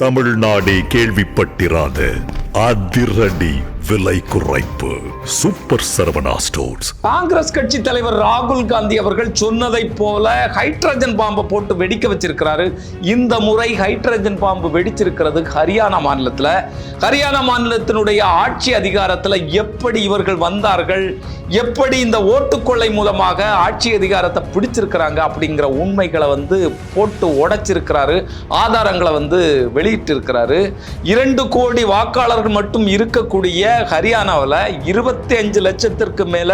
தமிழ்நாடே கேள்விப்பட்டிராத அதிரடி விலை குறைப்பு. Super Saravana stores. காங்கிரஸ் கட்சி தலைவர் ராகுல் காந்தி அவர்கள் சொன்னதை போல ஹைட்ரஜன் பாம்பை போட்டு வெடிக்க வச்சிருக்கிறாரு. இந்த முறை ஹைட்ரஜன் பாம்பு வெடிச்சிருக்கிறது ஹரியானா மாநிலத்தில். ஹரியானா மாநிலத்தினுடைய ஆட்சி அதிகாரத்தில் எப்படி இவர்கள் வந்தார்கள்? எப்படி இந்த ஓட்டுக்கொள்ளை மூலமாக ஆட்சி அதிகாரத்தை பிடிச்சிருக்கிறாங்க அப்படிங்கிற உண்மைகளை வந்து போட்டு உடைச்சிருக்கிறாரு. ஆதாரங்களை வந்து வெளியிட்டிருக்கிறாரு. இரண்டு கோடி வாக்காளர்கள் மட்டும் இருக்கக்கூடிய ஹரியானாவில் இருபத்தி அஞ்சு லட்சத்திற்கு மேல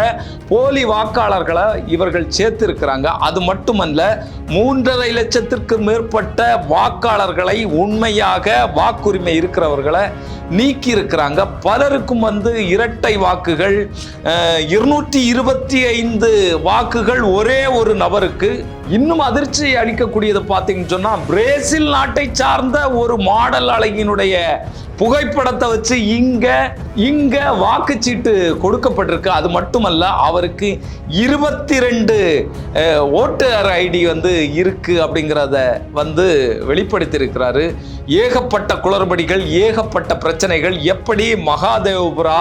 போலி வாக்காளர்களை இவர்கள் சேர்த்திருக்கிறாங்க. அது மட்டுமல்ல மூன்றரை லட்சத்திற்கு மேற்பட்ட வாக்காளர்களை உண்மையாக வாக்குரிமை இருக்கிறவர்களை நீக்கி இருக்கிறாங்க பலருக்கும் வந்து இரட்டை வாக்குகள் இருநூற்றி இருபத்தி ஐந்து வாக்குகள் ஒரே ஒரு நபருக்கு இன்னும் அதிர்ச்சி அளிக்கக்கூடியது பார்த்தீங்கன்னு சொன்னால் பிரேசில் நாட்டை சார்ந்த ஒரு மாடல் அழகினுடைய புகைப்படத்தை வச்சு இங்க இங்க வாக்குச்சீட்டு கொடுக்கப்பட்டிருக்கு. அது மட்டுமல்ல அவருக்கு இருபத்தி ரெண்டு ஓட்டர் ஐடி வந்து இருக்கு அப்படிங்கிறத வந்து வெளிப்படுத்தியிருக்கிறாரு. ஏகப்பட்ட குளறுபடிகள் ஏகப்பட்ட பிரச்சனைகள் எப்படி மகாதேவபுரா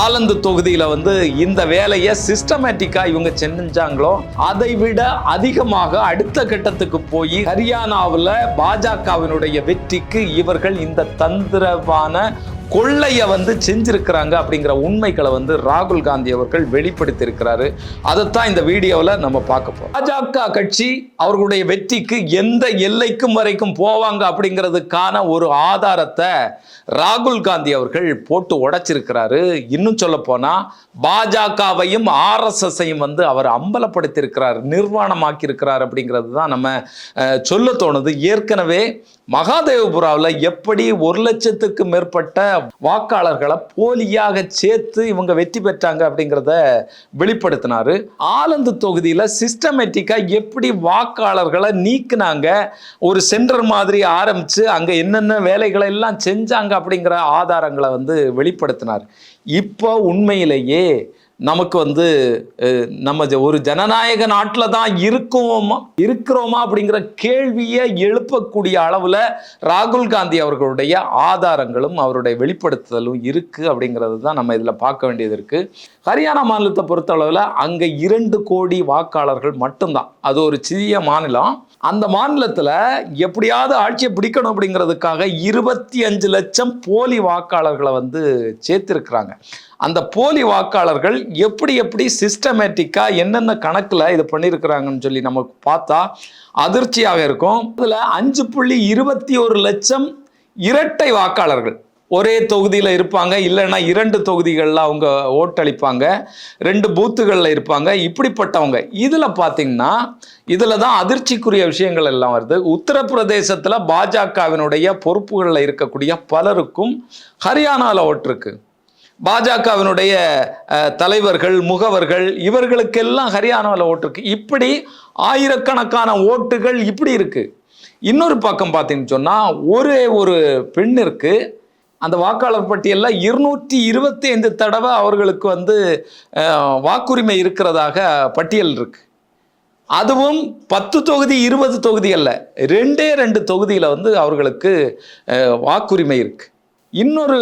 ஆலந்து தொகுதியில் வந்து இந்த வேலையை சிஸ்டமேட்டிக்காக இவங்க செஞ்சாங்களோ அதை விட அதிகமாக அடுத்த கட்டத்துக்கு போய் ஹரியானாவில் பாஜகவினுடைய வெற்றிக்கு இவர்கள் இந்த தந்திரமான கொள்ளையை வந்து செஞ்சிருக்கிறாங்க அப்படிங்கிற உண்மைகளை வந்து ராகுல் காந்தி அவர்கள் வெளிப்படுத்தி இருக்கிறாரு அதைத்தான் இந்த வீடியோவில் நம்ம பார்க்க போறோம். பாஜக கட்சி அவர்களுடைய வெற்றிக்கு எந்த எல்லைக்கும் வரைக்கும் போவாங்க அப்படிங்கிறதுக்கான ஒரு ஆதாரத்தை ராகுல் காந்தி அவர்கள் போட்டு உடைச்சிருக்கிறாரு. இன்னும் சொல்ல போனா பாஜகவையும் ஆர்எஸ்எஸ்ஸையும் வந்து அவர் அம்பலப்படுத்தியிருக்கிறார் நிர்வாணமாக்கி இருக்கிறார் அப்படிங்கிறது தான் நம்ம சொல்ல தோணுது. ஏற்கனவே மகாதேவபுராவில் எப்படி ஒரு லட்சத்துக்கு மேற்பட்ட வாக்காளர்களை போலியாக சேர்த்து இவங்க வெற்றி பெற்றாங்க அப்படிங்கிறத வெளிப்படுத்தினாரு. ஆலந்து தொகுதியில் சிஸ்டமேட்டிக்காக எப்படி வாக்காளர்களை நீக்குனாங்க ஒரு சென்டர் மாதிரி ஆரம்பித்து அங்கே என்னென்ன வேலைகளை எல்லாம் செஞ்சாங்க அப்படிங்கிற ஆதாரங்களை வந்து வெளிப்படுத்தினார். இப்போ உண்மையிலேயே நமக்கு வந்து நம்ம ஒரு ஜனநாயக நாட்டில் தான் இருக்கோமா இருக்கிறோமா அப்படிங்கிற கேள்வியை எழுப்பக்கூடிய அளவில் ராகுல் காந்தி அவர்களுடைய ஆதாரங்களும் அவருடைய வெளிப்படுத்துதலும் இருக்குது அப்படிங்கிறது தான் நம்ம இதில் பார்க்க வேண்டியது இருக்குது ஹரியானா மாநிலத்தை பொறுத்த அளவில் அங்கே இரண்டு கோடி வாக்காளர்கள் மட்டும்தான். அது ஒரு சிறிய மாநிலம். அந்த மாநிலத்தில் எப்படியாவது ஆட்சியை பிடிக்கணும் அப்படிங்கிறதுக்காக இருபத்தி அஞ்சு லட்சம் போலி வாக்காளர்களை வந்து சேர்த்திருக்கிறாங்க. அந்த போலி வாக்காளர்கள் எப்படி எப்படி சிஸ்டமேட்டிக்காக என்னென்ன கணக்கில் இது பண்ணியிருக்கிறாங்கன்னு சொல்லி நமக்கு பார்த்தா அதிர்ச்சியாக இருக்கும். அதில் அஞ்சு புள்ளி இருபத்தி ஒரு லட்சம் இரட்டை வாக்காளர்கள். ஒரே தொகுதியில் இருப்பாங்க இல்லைன்னா இரண்டு தொகுதிகளில் அவங்க ஓட்டளிப்பாங்க ரெண்டு பூத்துகளில் இருப்பாங்க இப்படிப்பட்டவங்க. இதில் பார்த்தீங்கன்னா இதில் தான் அதிர்ச்சிக்குரிய விஷயங்கள் எல்லாம் வருது. உத்தரப்பிரதேசத்தில் பாஜகவினுடைய பொறுப்புகளில் இருக்கக்கூடிய பலருக்கும் ஹரியானாவில் ஓட்டிருக்கு பாஜகவினுடைய தலைவர்கள் முகவர்கள் இவர்களுக்கெல்லாம் ஹரியானாவில் ஓட்டிருக்கு இப்படி ஆயிரக்கணக்கான ஓட்டுகள் இப்படி இருக்குது இன்னொரு பக்கம் பார்த்தீங்கன்னு சொன்னால் ஒரே ஒரு பெண்ணிற்கு அந்த வாக்காளர் பட்டியலில் இருநூற்றி இருபத்தி ஐந்து தடவை அவர்களுக்கு வந்து வாக்குரிமை இருக்கிறதாக பட்டியல் இருக்கு. அதுவும் பத்து தொகுதி இருபது தொகுதி அல்ல ரெண்டே ரெண்டு தொகுதியில் வந்து அவர்களுக்கு வாக்குரிமை இருக்கு. இன்னொரு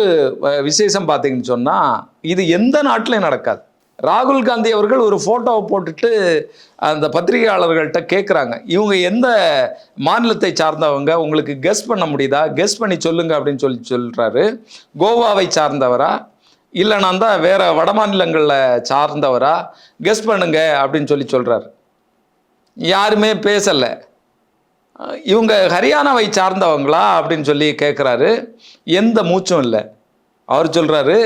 விசேஷம் பார்த்தீங்கன்னு சொன்னால் இது எந்த நாட்டிலையும் நடக்காது. ராகுல் காந்தி அவர்கள் ஒரு ஃபோட்டோவை போட்டுட்டு அந்த பத்திரிகையாளர்கள்ட்ட கேட்குறாங்க இவங்க எந்த மாநிலத்தை சார்ந்தவங்க? உங்களுக்கு கெஸ் பண்ண முடியுதா? கெஸ் பண்ணி சொல்லுங்க அப்படின்னு சொல்லி சொல்கிறாரு கோவாவை சார்ந்தவரா? இல்லைனா தான் வேற வட மாநிலங்களில் சார்ந்தவரா? கெஸ் பண்ணுங்க அப்படின்னு சொல்லி சொல்கிறாரு யாருமே பேசலை. இவங்க ஹரியானாவை சார்ந்தவங்களா அப்படின்னு சொல்லி கேட்குறாரு எந்த மூச்சும் இல்லை. அவர் சொல்கிறாரு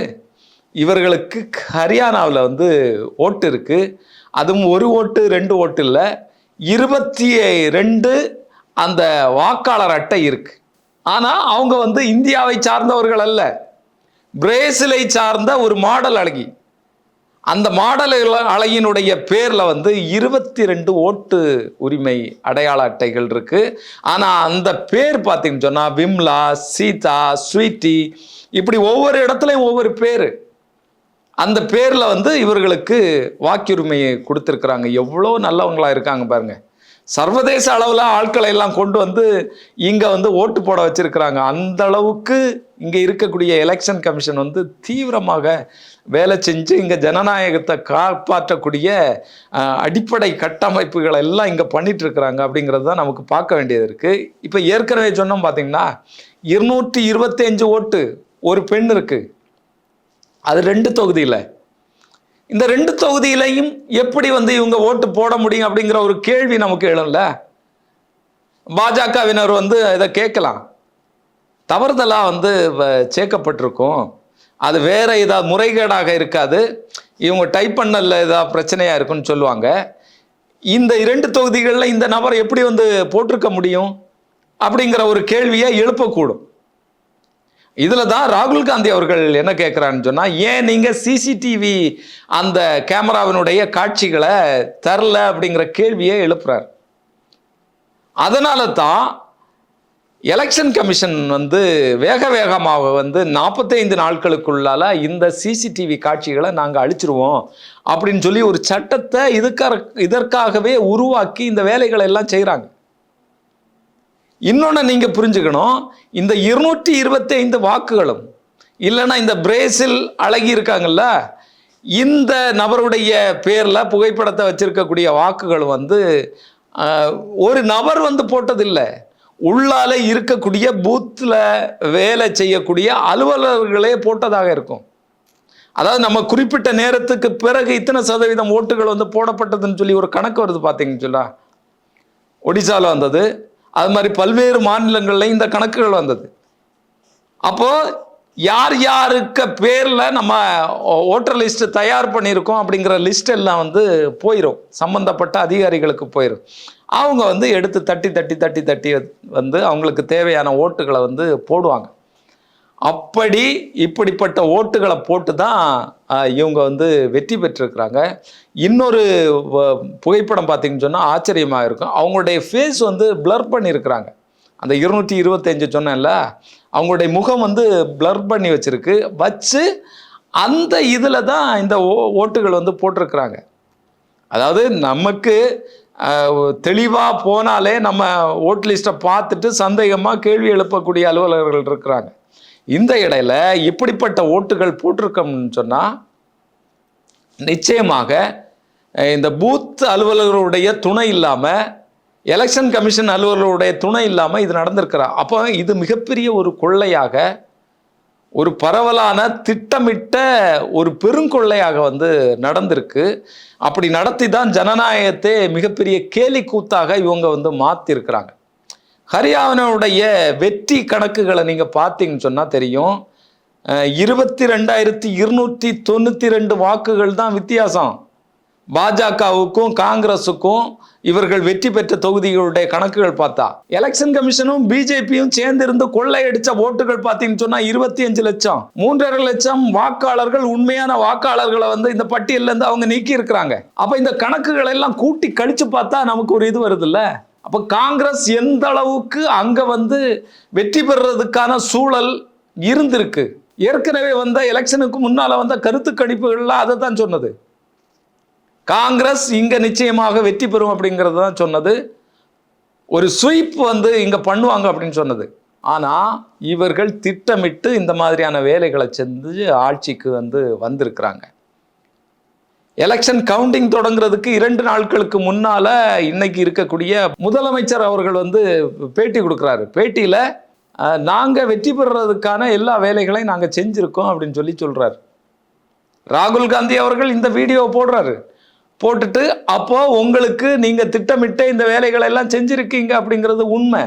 இவர்களுக்கு ஹரியானாவில் வந்து ஓட்டு இருக்குது அதுவும் ஒரு ஓட்டு ரெண்டு ஓட்டு இல்லை. இருபத்தி ரெண்டு அந்த வாக்காளர் அட்டை இருக்குது ஆனால் அவங்க வந்து இந்தியாவை சார்ந்தவர்கள் அல்ல. பிரேசிலை சார்ந்த ஒரு மாடல் அழகி. அந்த மாடல் இல- அழகினுடைய பேரில் வந்து இருபத்தி ரெண்டு ஓட்டு உரிமை அடையாள அட்டைகள் இருக்குது ஆனால் அந்த பேர் பார்த்தீங்கன்னு சொன்னால் விம்லா சீதா ஸ்வீட்டி இப்படி ஒவ்வொரு இடத்துலையும் ஒவ்வொரு பேர். அந்த பேரில் வந்து இவர்களுக்கு வாக்குரிமையை கொடுத்துருக்குறாங்க. எவ்வளோ நல்லவங்களாக இருக்காங்க பாருங்க. சர்வதேச அளவில் ஆட்களை எல்லாம் கொண்டு வந்து இங்கே வந்து ஓட்டு போட வச்சுருக்கிறாங்க. அந்த அளவுக்கு இங்கே இருக்கக்கூடிய எலெக்ஷன் கமிஷன் வந்து தீவிரமாக வேலை செஞ்சு இங்கே ஜனநாயகத்தை காப்பாற்றக்கூடிய அடிப்படை கட்டமைப்புகளை எல்லாம் இங்கே பண்ணிகிட்ருக்குறாங்க அப்படிங்கிறது தான் நமக்கு பார்க்க வேண்டியது இருக்குது இப்போ ஏற்கனவே சொன்னோம் பார்த்தீங்கன்னா இருநூற்றி இருபத்தஞ்சு ஓட்டு ஒரு பெண் இருக்குது அது ரெண்டு தொகுதியில். இந்த ரெண்டு தொகுதியிலையும் எப்படி வந்து இவங்க ஓட்டு போட முடியும் அப்படிங்கிற ஒரு கேள்வி நமக்கு எழும்ல. பாஜகவினர் வந்து இதை கேட்கலாம். தவறுதலாக வந்து வ- சேர்க்கப்பட்டிருக்கும். அது வேற ஏதாவது முறைகேடாக இருக்காது. இவங்க டைப் பண்ணல ஏதாவது பிரச்சனையா இருக்குன்னு சொல்லுவாங்க. இந்த இரண்டு தொகுதிகளில் இந்த நபர் எப்படி வந்து போட்டிருக்க முடியும் அப்படிங்கிற ஒரு கேள்வியை எழுப்பக்கூடும். இதில் தான் ராகுல் காந்தி அவர்கள் என்ன கேட்குறான்னு சொன்னால் ஏன் நீங்கள் சிசிடிவி அந்த கேமராவினுடைய காட்சிகளை தரல? அப்படிங்கிற கேள்வியை எழுப்புறார். அதனால தான் எலெக்ஷன் கமிஷன் வந்து வேக வேகமாக வந்து நாற்பத்தைந்து நாட்களுக்குள்ளால இந்த சிசிடிவி காட்சிகளை நாங்கள் அழிச்சிருவோம் அப்படின்னு சொல்லி ஒரு சட்டத்தை இதுக்காக இதற்காகவே உருவாக்கி இந்த வேலைகளை எல்லாம் செய்கிறாங்க இன்னொன்று நீங்கள் புரிஞ்சுக்கணும். இந்த இருநூற்றி இருபத்தைந்து வாக்குகளும் இல்லைன்னா இந்த பிரேசில் அழகி இருக்காங்கல்ல இந்த நபருடைய பேரில் புகைப்படத்தை வச்சிருக்கக்கூடிய வாக்குகள் வந்து ஒரு நபர் வந்து போட்டதில்லை. உள்ளால இருக்கக்கூடிய பூத்தில் வேலை செய்யக்கூடிய அலுவலர்களே போட்டதாக இருக்கும். அதாவது நம்ம குறிப்பிட்ட நேரத்துக்கு பிறகு இத்தனை சதவீதம் ஓட்டுகள் வந்து போடப்பட்டதுன்னு சொல்லி ஒரு கணக்கு வருது பார்த்தீங்கன்னு சொல்லா ஒடிசாவில் வந்தது. அது மாதிரி பல்வேறு மாநிலங்களில் இந்த கணக்குகள் வந்தது. அப்போ யார் யாருக்கு பேரில் நம்ம ஓட்டர் லிஸ்ட் தயார் பண்ணியிருக்கோம் அப்படிங்கிற லிஸ்ட் எல்லாம் வந்து போயிடும் சம்பந்தப்பட்ட அதிகாரிகளுக்கு போயிடும் அவங்க வந்து எடுத்து தட்டி தட்டி தட்டி தட்டி வந்து அவங்களுக்கு தேவையான ஓட்டுகளை வந்து போடுவாங்க. அப்படி இப்படிப்பட்ட ஓட்டுகளை போட்டு தான் இவங்க வந்து வெற்றி பெற்றிருக்கிறாங்க. இன்னொரு புகைப்படம் பார்த்தீங்கன்னு சொன்னால் ஆச்சரியமாக இருக்கும். அவங்களுடைய ஃபேஸ் வந்து ப்ளர் பண்ணியிருக்கிறாங்க. அந்த இருநூற்றி இருபத்தஞ்சு சொன்னேன்ல அவங்களுடைய முகம் வந்து ப்ளர் பண்ணி வச்சிருக்கு. வச்சு அந்த இதில் தான் இந்த ஓ ஓட்டுகள் வந்து போட்டிருக்கிறாங்க. அதாவது நமக்கு தெளிவாக போனாலே நம்ம ஓட் லிஸ்ட்டை பார்த்துட்டு சந்தேகமாக கேள்வி எழுப்பக்கூடிய அலுவலர்கள் இருக்கிறாங்க. இந்த இடையில இப்படிப்பட்ட ஓட்டுகள் போட்டிருக்கோம்னு சொன்னால் நிச்சயமாக இந்த பூத் அலுவலர்களுடைய துணை இல்லாமல் எலெக்ஷன் கமிஷன் அலுவலர்களுடைய துணை இல்லாமல் இது நடந்திருக்கிறா. அப்போ இது மிகப்பெரிய ஒரு கொள்ளையாக ஒரு பரவலான திட்டமிட்ட ஒரு பெருங்கொள்ளையாக வந்து நடந்திருக்கு. அப்படி நடத்தி தான் ஜனநாயகத்தை மிகப்பெரிய கேலி கூத்தாக இவங்க வந்து மாற்றிருக்கிறாங்க ஹரியானாவுடைய வெற்றி கணக்குகளை நீங்கள் பார்த்தீங்கன்னு சொன்னால் தெரியும். இருபத்தி ரெண்டாயிரத்தி இருநூற்றி தொண்ணூற்றி ரெண்டு வாக்குகள் தான் வித்தியாசம். பாஜகவுக்கும் காங்கிரஸுக்கும் இவர்கள் வெற்றி பெற்ற தொகுதிகளுடைய கணக்குகள் பார்த்தா. எலெக்ஷன் கமிஷனும் பிஜேபியும் சேர்ந்திருந்து கொள்ளையடிச்ச ஓட்டுகள் பார்த்தீங்கன்னு சொன்னா இருபத்தி அஞ்சு லட்சம். மூன்றரை லட்சம் வாக்காளர்கள் உண்மையான வாக்காளர்களை வந்து இந்த பட்டியல்ல இருந்து அவங்க நீக்கி இருக்கிறாங்க அப்ப இந்த கணக்குகள் எல்லாம் கூட்டி கழிச்சு பார்த்தா நமக்கு ஒரு இது வருதுல்ல? அப்போ காங்கிரஸ் எந்த அளவுக்கு அங்கே வந்து வெற்றி பெறுறதுக்கான சூழல் இருந்திருக்கு? ஏற்கனவே வந்த எலெக்ஷனுக்கு முன்னால் வந்த கருத்து கணிப்புகள்லாம் அதை தான் சொன்னது. காங்கிரஸ் இங்கே நிச்சயமாக வெற்றி பெறும் அப்படிங்கிறது தான் சொன்னது. ஒரு ஸ்வீப் வந்து இங்கே பண்ணுவாங்க அப்படின்னு சொன்னது. ஆனால் இவர்கள் திட்டமிட்டு இந்த மாதிரியான வேலைகளை செஞ்சு ஆட்சிக்கு வந்து வந்திருக்கிறாங்க. எலெக்ஷன் கவுண்டிங் தொடங்குறதுக்கு இரண்டு நாட்களுக்கு முன்னால இன்னைக்கு இருக்கக்கூடிய முதலமைச்சர் அவர்கள் வந்து பேட்டி கொடுக்குறாரு. பேட்டியில் நாங்கள் வெற்றி பெறுறதுக்கான எல்லா வேலைகளையும் நாங்கள் செஞ்சுருக்கோம் அப்படின்னு சொல்லி சொல்கிறார் ராகுல் காந்தி அவர்கள் இந்த வீடியோ போடுறாரு. போட்டுட்டு அப்போ உங்களுக்கு நீங்கள் திட்டமிட்ட இந்த வேலைகளை எல்லாம் செஞ்சுருக்கீங்க அப்படிங்கிறது உண்மை.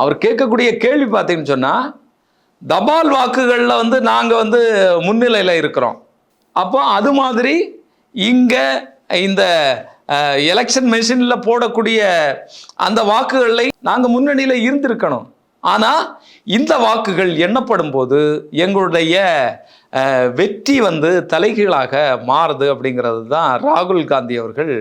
அவர் கேட்கக்கூடிய கேள்வி பார்த்தீங்கன்னு சொன்னால் தபால் வாக்குகளில் வந்து நாங்கள் வந்து முன்னிலையில் இருக்கிறோம். அப்போ அது மாதிரி இங்கே இந்த எலெக்ஷன் மெஷினில் போடக்கூடிய அந்த வாக்குகளை நாங்கள் முன்னணியில் இருந்திருக்கணும். ஆனால் இந்த வாக்குகள் எண்ணப்படும் போது எங்களுடைய வெற்றி வந்து தலைகீழாக மாறுது அப்படிங்கிறது தான் ராகுல் காந்தி அவர்கள்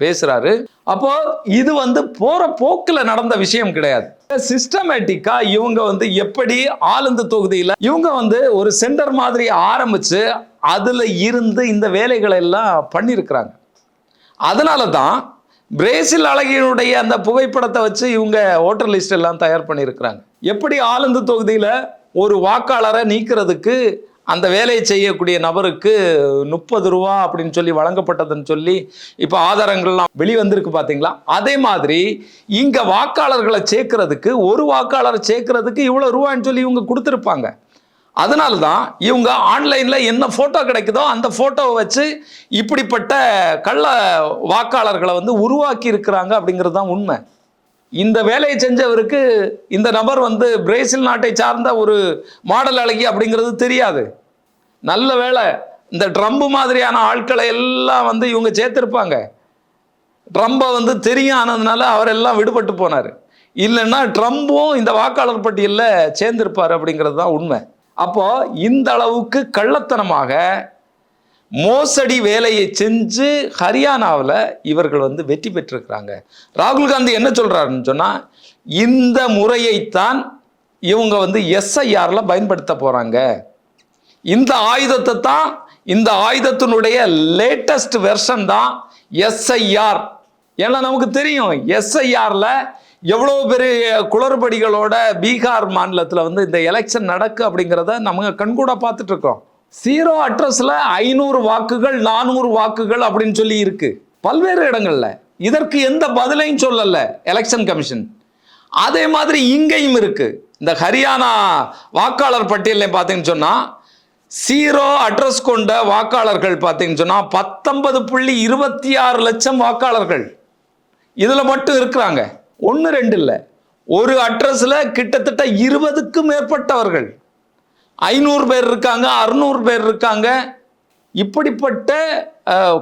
பேசுகிறாரு அப்போ இது வந்து போகிற போக்கில் நடந்த விஷயம் கிடையாது. சிஸ்டமேட்டிக்காக இவங்க வந்து எப்படி ஆளுந்து தொகுதியில் இவங்க வந்து ஒரு சென்டர் மாதிரி ஆரம்பித்து அதில் இருந்து இந்த வேலைகளை எல்லாம் பண்ணியிருக்கிறாங்க அதனால தான் பிரேசில் அழகியினுடைய அந்த புகைப்படத்தை வச்சு இவங்க ஓட்டர் லிஸ்ட் எல்லாம் தயார் பண்ணியிருக்கிறாங்க எப்படி ஆலந்து தொகுதியில் ஒரு வாக்காளரை நீக்கிறதுக்கு அந்த வேலையை செய்யக்கூடிய நபருக்கு முப்பது ரூபா அப்படின்னு சொல்லி வழங்கப்பட்டதுன்னு சொல்லி இப்போ ஆதாரங்கள்லாம் வெளிவந்திருக்கு பார்த்தீங்களா அதே மாதிரி இங்கே வாக்காளர்களை சேர்க்கறதுக்கு ஒரு வாக்காளரை சேர்க்கறதுக்கு இவ்வளோ ரூபான்னு சொல்லி இவங்க கொடுத்துருப்பாங்க. அதனால தான் இவங்க ஆன்லைனில் என்ன ஃபோட்டோ கிடைக்குதோ அந்த ஃபோட்டோவை வச்சு இப்படிப்பட்ட கள்ள வாக்காளர்களை வந்து உருவாக்கி இருக்கிறாங்க அப்படிங்கிறது தான் உண்மை. இந்த வேலையை செஞ்சவருக்கு இந்த நபர் வந்து பிரேசில் நாட்டை சார்ந்த ஒரு மாடல் அழகி அப்படிங்கிறது தெரியாது. நல்ல வேலை இந்த ட்ரம்பு மாதிரியான ஆட்களை எல்லாம் வந்து இவங்க சேர்த்துருப்பாங்க. ட்ரம்பை வந்து தெரியும் ஆனதுனால அவரெல்லாம் விடுபட்டு போனார். இல்லைன்னா ட்ரம்பும் இந்த வாக்காளர் பட்டியலில் சேர்ந்திருப்பார் அப்படிங்கிறது தான் உண்மை. அப்போ இந்த அளவுக்கு கள்ளத்தனமாக மோசடி வேலையை செஞ்சு ஹரியானாவில் இவர்கள் வந்து வெற்றி பெற்றிருக்கிறாங்க. ராகுல் காந்தி என்ன சொல்கிறாருன்னு சொன்னால் இந்த முறையைத்தான் இவங்க வந்து எஸ்ஐஆரில் பயன்படுத்த போகிறாங்க இந்த ஆயுதத்தை தான் இந்த ஆயுதத்தினுடைய லேட்டஸ்ட் வெர்ஷன் தான் எஸ்ஐஆர். ஏன்னா நமக்கு தெரியும் எஸ்ஐஆரில் எவ்வளோ பெரிய குளறுபடிகளோட பீகார் மாநிலத்தில் வந்து இந்த எலெக்ஷன் நடக்கு அப்படிங்கிறத நம்ம கண்கூட பார்த்துட்ருக்கோம் சீரோ அட்ரஸில் ஐநூறு வாக்குகள் நானூறு வாக்குகள் அப்படின்னு சொல்லி இருக்குது பல்வேறு இடங்களில். இதற்கு எந்த பதிலையும் சொல்லலை எலெக்ஷன் கமிஷன் அதே மாதிரி இங்கேயும் இருக்குது இந்த ஹரியானா வாக்காளர் பட்டியலில் பார்த்தீங்கன்னு சொன்னால் சீரோ அட்ரஸ் கொண்ட வாக்காளர்கள் பார்த்தீங்கன்னு சொன்னா பத்தொன்பது புள்ளி இருபத்தி ஆறு லட்சம் வாக்காளர்கள். இதில் மட்டும் இருக்கிறாங்க. ஒன்று ரெண்டு இல்லை. ஒரு அட்ரஸில் கிட்டத்தட்ட இருபதுக்கும் மேற்பட்டவர்கள். ஐநூறு பேர் இருக்காங்க அறுநூறு பேர் இருக்காங்க. இப்படிப்பட்ட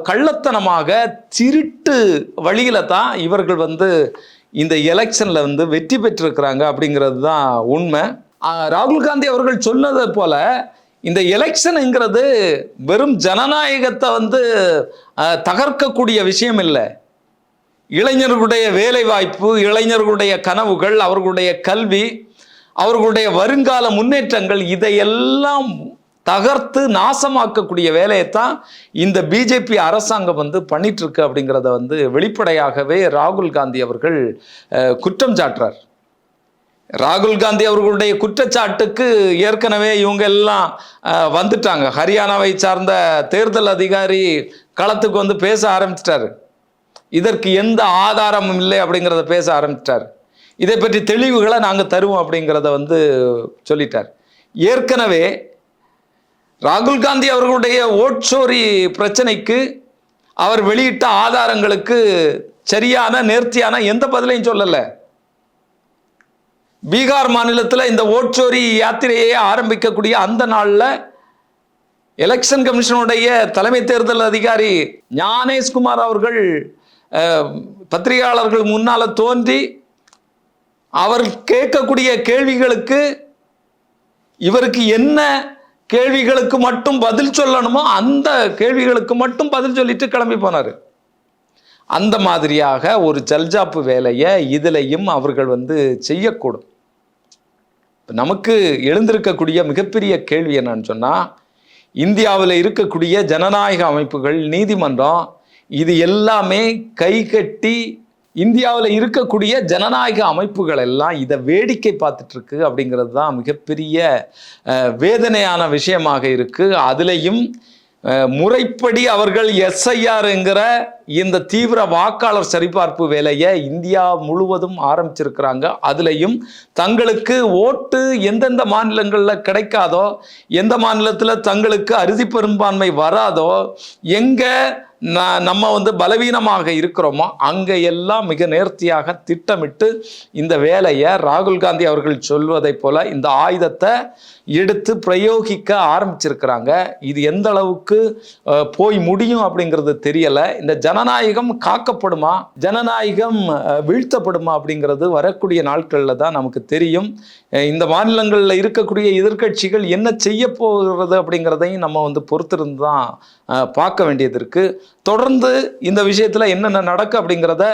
கள்ளத்தனமாக திருட்டு வழியில் தான் இவர்கள் வந்து இந்த எலெக்ஷனில் வந்து வெற்றி பெற்றிருக்கிறாங்க அப்படிங்கிறது தான் உண்மை. ராகுல் காந்தி அவர்கள் சொன்னதை போல் இந்த எலெக்ஷனுங்கிறது வெறும் ஜனநாயகத்தை வந்து தகர்க்கக்கூடிய விஷயம் இல்லை. இளைஞர்களுடைய வேலைவாய்ப்பு இளைஞர்களுடைய கனவுகள் அவர்களுடைய கல்வி அவர்களுடைய வருங்கால முன்னேற்றங்கள் இதையெல்லாம் தகர்த்து நாசமாக்கக்கூடிய வேலையைத்தான் இந்த பிஜேபி அரசாங்கம் வந்து பண்ணிட்டுருக்கு அப்படிங்கிறத வந்து வெளிப்படையாகவே ராகுல் காந்தி அவர்கள் குற்றம் சாட்டுறார். ராகுல் காந்தி அவர்களுடைய குற்றச்சாட்டுக்கு ஏற்கனவே இவங்க எல்லாம் வந்துட்டாங்க. ஹரியானாவை சார்ந்த தேர்தல் அதிகாரி களத்துக்கு வந்து பேச ஆரம்பிச்சிட்டாரு. இதற்கு எந்த ஆதாரமும் இல்லை அப்படிங்கிறத பேச ஆரம்பிச்சிட்டார். இதை பற்றி தெளிவுகளை நாங்கள் தருவோம் அப்படிங்கிறத வந்து சொல்லிட்டார். ஏற்கனவே ராகுல் காந்தி அவர்களுடைய ஓட்சோரி பிரச்சனைக்கு அவர் வெளியிட்ட ஆதாரங்களுக்கு சரியான நேர்த்தியான எந்த பதிலையும் சொல்லலை. பீகார் மாநிலத்தில் இந்த ஓட்சோரி யாத்திரையை ஆரம்பிக்கக்கூடிய அந்த நாளில் எலெக்ஷன் கமிஷனுடைய தலைமை தேர்தல் அதிகாரி ஞானேஷ்குமார் அவர்கள் பத்திரிகையாளர்கள் முன்னால் தோன்றி அவர் கேட்கக்கூடிய கேள்விகளுக்கு இவருக்கு என்ன கேள்விகளுக்கு மட்டும் பதில் சொல்லணுமோ அந்த கேள்விகளுக்கு மட்டும் பதில் சொல்லிட்டு கிளம்பி போனார். அந்த மாதிரியாக ஒரு ஜல்ஜாப்பு வேலையை இதிலையும் அவர்கள் வந்து செய்யக்கூடும். நமக்கு எழுந்திருக்கக்கூடிய மிகப்பெரிய கேள்வி என்னன்னு சொன்னால் இந்தியாவில் இருக்கக்கூடிய ஜனநாயக அமைப்புகள் நீதிமன்றம் இது எல்லாமே கை கட்டி இந்தியாவில் இருக்கக்கூடிய ஜனநாயக அமைப்புகள் எல்லாம் இதை வேடிக்கை பார்த்துட்ருக்கு அப்படிங்கிறது தான் மிகப்பெரிய வேதனையான விஷயமாக இருக்குது அதுலேயும் முறைப்படி அவர்கள் எஸ்ஐஆருங்கிற இந்த தீவிர வாக்காளர் சரிபார்ப்பு வேலையை இந்தியா முழுவதும் ஆரம்பிச்சிருக்கிறாங்க. அதுலேயும் தங்களுக்கு ஓட்டு எந்தெந்த மாநிலங்களில் கிடைக்காதோ எந்த மாநிலத்தில் தங்களுக்கு அறுதி பெரும்பான்மை வராதோ எங்கே ந- நம்ம வந்து பலவீனமாக இருக்கிறோமோ அங்கே எல்லாம் மிக நேர்த்தியாக திட்டமிட்டு இந்த வேலையை ராகுல் காந்தி அவர்கள் சொல்வதைப் போல இந்த ஆயுதத்தை எடுத்து பிரயோகிக்க ஆரம்பிச்சிருக்கிறாங்க. இது எந்த அளவுக்கு போய் முடியும் அப்படிங்கிறது தெரியலை. இந்த ஜனநாயகம் காக்கப்படுமா? ஜனநாயகம் வீழ்த்தப்படுமா அப்படிங்கிறது வரக்கூடிய நாட்களில் தான் நமக்கு தெரியும். இந்த மாநிலங்களில் இருக்கக்கூடிய எதிர்க்கட்சிகள் என்ன செய்ய போகிறது அப்படிங்கிறதையும் நம்ம வந்து பொறுத்திருந்து தான் பார்க்க வேண்டியது இருக்குது தொடர்ந்து இந்த விஷயத்தில் என்னென்ன நடக்கு அப்படிங்கிறத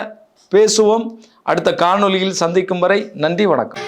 பேசுவோம். அடுத்த காணொலியில் சந்திக்கும் வரை நன்றி வணக்கம்.